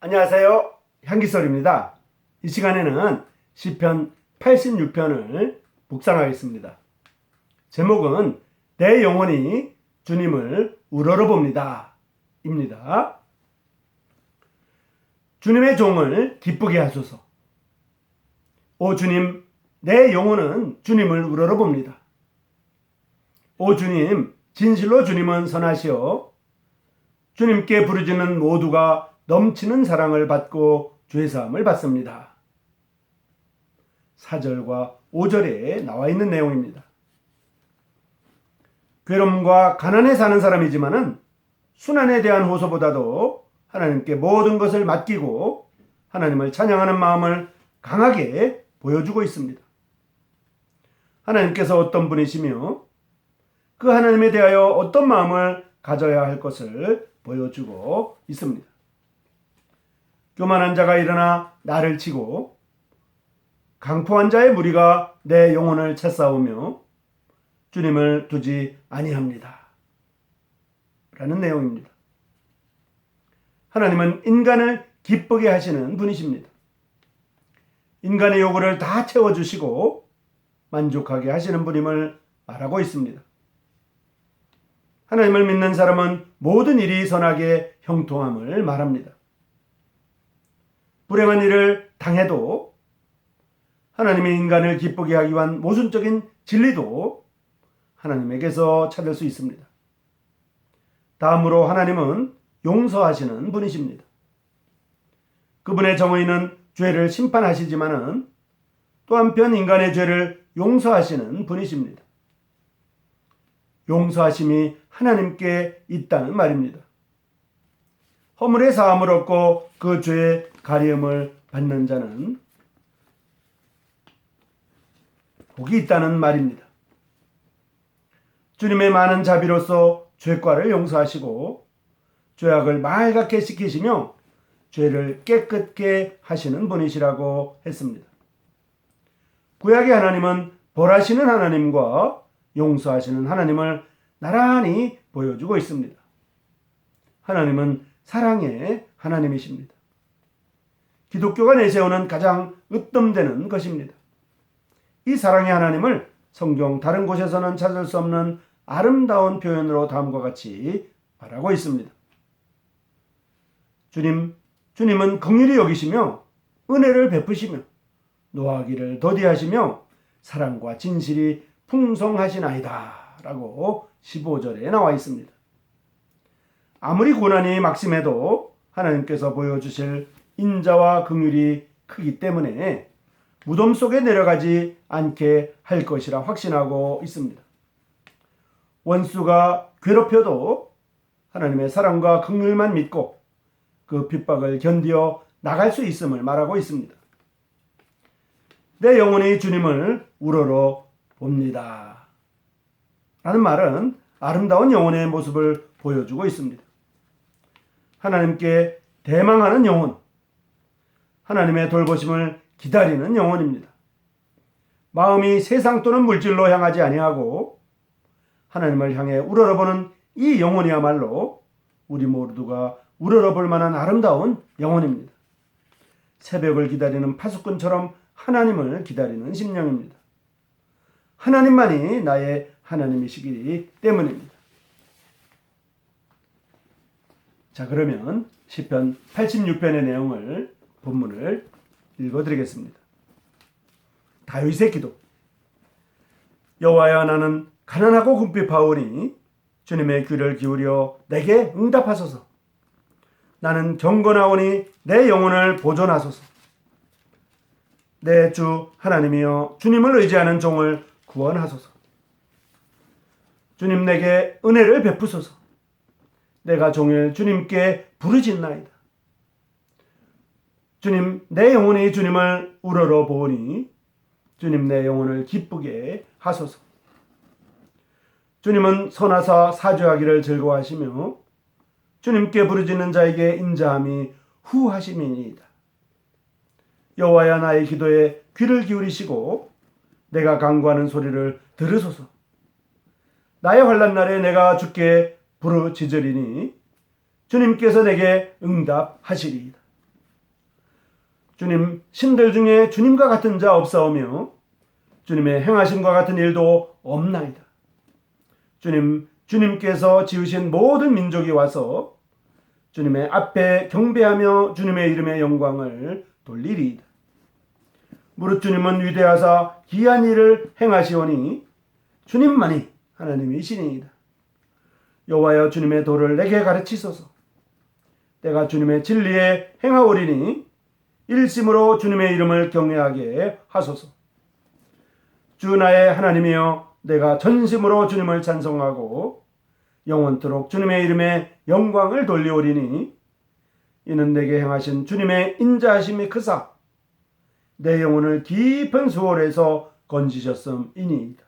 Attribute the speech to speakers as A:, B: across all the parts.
A: 안녕하세요. 향기설입니다. 이 시간에는 시편 86편을 묵상하겠습니다. 제목은 내 영혼이 주님을 우러러 봅니다. 입니다. 주님의 종을 기쁘게 하소서. 오 주님, 내 영혼은 주님을 우러러 봅니다. 오 주님, 진실로 주님은 선하시오. 주님께 부르짖는 모두가 넘치는 사랑을 받고 죄사함을 받습니다. 4절과 5절에 나와 있는 내용입니다. 괴로움과 가난에 사는 사람이지만은 순환에 대한 호소보다도 하나님께 모든 것을 맡기고 하나님을 찬양하는 마음을 강하게 보여주고 있습니다. 하나님께서 어떤 분이시며 그 하나님에 대하여 어떤 마음을 가져야 할 것을 보여주고 있습니다. 교만한 자가 일어나 나를 치고 강포한 자의 무리가 내 영혼을 채싸우며 주님을 두지 아니합니다. 라는 내용입니다. 하나님은 인간을 기쁘게 하시는 분이십니다. 인간의 요구를 다 채워주시고 만족하게 하시는 분임을 말하고 있습니다. 하나님을 믿는 사람은 모든 일이 선하게 형통함을 말합니다. 불행한 일을 당해도 하나님의 인간을 기쁘게 하기 위한 모순적인 진리도 하나님에게서 찾을 수 있습니다. 다음으로 하나님은 용서하시는 분이십니다. 그분의 정의는 죄를 심판하시지만은 또 한편 인간의 죄를 용서하시는 분이십니다. 용서하심이 하나님께 있다는 말입니다. 허물의 사함을 얻고 그 죄의 가리움을 받는 자는 복이 있다는 말입니다. 주님의 많은 자비로서 죄과를 용서하시고 죄악을 말갛게 시키시며 죄를 깨끗게 하시는 분이시라고 했습니다. 구약의 하나님은 벌하시는 하나님과 용서하시는 하나님을 나란히 보여주고 있습니다. 하나님은 사랑의 하나님이십니다. 기독교가 내세우는 가장 으뜸되는 것입니다. 이 사랑의 하나님을 성경 다른 곳에서는 찾을 수 없는 아름다운 표현으로 다음과 같이 말하고 있습니다. 주님, 주님은 긍휼히 여기시며 은혜를 베푸시며 노하기를 더디하시며 사랑과 진실이 풍성하시나이다. 라고 15절에 나와 있습니다. 아무리 고난이 막심해도 하나님께서 보여주실 인자와 긍휼이 크기 때문에 무덤 속에 내려가지 않게 할 것이라 확신하고 있습니다. 원수가 괴롭혀도 하나님의 사랑과 긍휼만 믿고 그 핍박을 견디어 나갈 수 있음을 말하고 있습니다. 내 영혼이 주님을 우러러 봅니다. 라는 말은 아름다운 영혼의 모습을 보여주고 있습니다. 하나님께 대망하는 영혼, 하나님의 돌보심을 기다리는 영혼입니다. 마음이 세상 또는 물질로 향하지 아니하고 하나님을 향해 우러러보는 이 영혼이야말로 우리 모두가 우러러볼 만한 아름다운 영혼입니다. 새벽을 기다리는 파수꾼처럼 하나님을 기다리는 심령입니다. 하나님만이 나의 하나님이시기 때문입니다. 자, 그러면 시편 86편의 내용을 본문을 읽어 드리겠습니다. 다윗의 기도. 여호와야 나는 가난하고 궁핍하오니 주님의 귀를 기울여 내게 응답하소서. 나는 경건하오니 내 영혼을 보존하소서. 내 주 하나님이여 주님을 의지하는 종을 구원하소서. 주님 내게 은혜를 베푸소서. 내가 종일 주님께 부르짖나이다. 주님, 내 영혼이 주님을 우러러 보니 주님 내 영혼을 기쁘게 하소서. 주님은 선하사 사죄하기를 즐거워하시며 주님께 부르짖는 자에게 인자함이 후하심이니이다. 여호와야 나의 기도에 귀를 기울이시고 내가 강구하는 소리를 들으소서. 나의 환란 날에 내가 주께 부르짖으리니 주님께서 내게 응답하시리이다. 주님 신들 중에 주님과 같은 자 없사오며 주님의 행하심과 같은 일도 없나이다. 주님 주님께서 지으신 모든 민족이 와서 주님의 앞에 경배하며 주님의 이름의 영광을 돌리리이다. 무릇 주님은 위대하사 기한 일을 행하시오니 주님만이 하나님이시니이다. 여호와여 주님의 도를 내게 가르치소서. 내가 주님의 진리에 행하오리니 일심으로 주님의 이름을 경외하게 하소서. 주 나의 하나님이여 내가 전심으로 주님을 찬송하고 영원토록 주님의 이름에 영광을 돌리오리니 이는 내게 행하신 주님의 인자하심이 크사 내 영혼을 깊은 수월에서 건지셨음이니이다.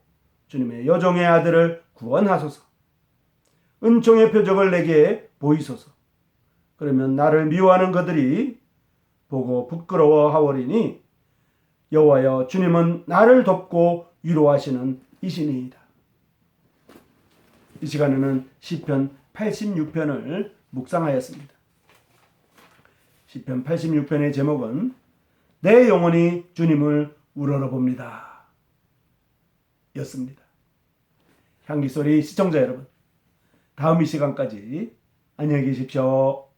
A: 주님의 여종의 아들을 구원하소서. 은총의 표적을 내게 보이소서. 그러면 나를 미워하는 그들이 보고 부끄러워하오리니 여호와여 주님은 나를 돕고 위로하시는 이신이이다. 이 시간에는 시편 86편을 묵상하였습니다. 시편 86편의 제목은 내 영혼이 주님을 우러러 봅니다. 였습니다. 향기소리 시청자 여러분, 다음 이 시간까지 안녕히 계십시오.